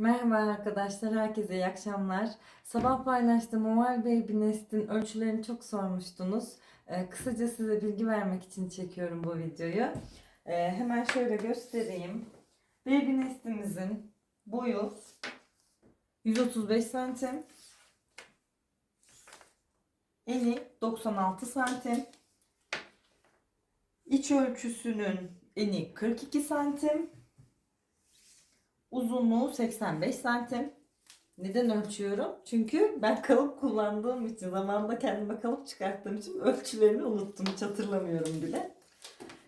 Merhaba arkadaşlar, herkese iyi akşamlar. Sabah paylaştığım Oval Baby Nest'in ölçülerini çok sormuştunuz. Ee, kısaca size bilgi vermek için çekiyorum bu videoyu. Ee, hemen şöyle göstereyim. Baby Nest'imizin boyu 135 santim. Eni 96 santim. İç ölçüsünün eni 42 santim. Uzunluğu 85 santim. Neden ölçüyorum? Çünkü ben kalıp kullandığım için, zamanında kendime kalıp çıkarttığım için ölçülerini unuttum. Hiç hatırlamıyorum bile.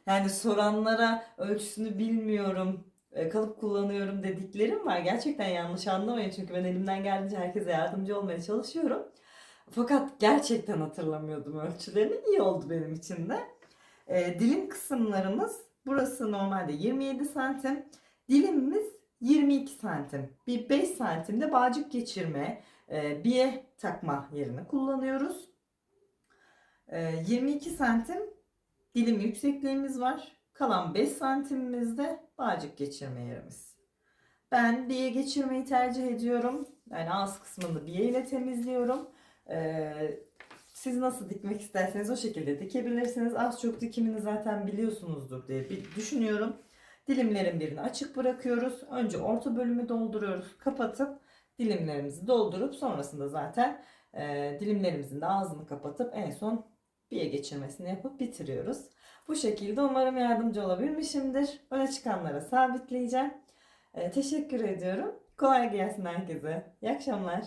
Yani soranlara ölçüsünü bilmiyorum, e, kalıp kullanıyorum dediklerim var. Gerçekten yanlış anlamayın çünkü ben elimden geldiğince herkese yardımcı olmaya çalışıyorum. Fakat gerçekten hatırlamıyordum ölçülerini. İyi oldu benim için de. E, dilim kısımlarımız burası normalde 27 santim. Dilimimiz 22 santim. Bir 5 santimde bağcık geçirme, e, biye takma yerini kullanıyoruz. E, 22 santim dilim yüksekliğimiz var. Kalan 5 santimimizde bağcık geçirme yerimiz. Ben biye geçirmeyi tercih ediyorum. Yani ağız kısmını biye ile temizliyorum. E, siz nasıl dikmek isterseniz o şekilde dikebilirsiniz. Az çok dikimini zaten biliyorsunuzdur diye düşünüyorum. Dilimlerin birini açık bırakıyoruz. Önce orta bölümü dolduruyoruz. Kapatıp dilimlerimizi doldurup sonrasında zaten e, dilimlerimizin de ağzını kapatıp en son biye geçirmesini yapıp bitiriyoruz. Bu şekilde umarım yardımcı olabilmişimdir. Öne çıkanlara sabitleyeceğim. E, teşekkür ediyorum. Kolay gelsin herkese. İyi akşamlar.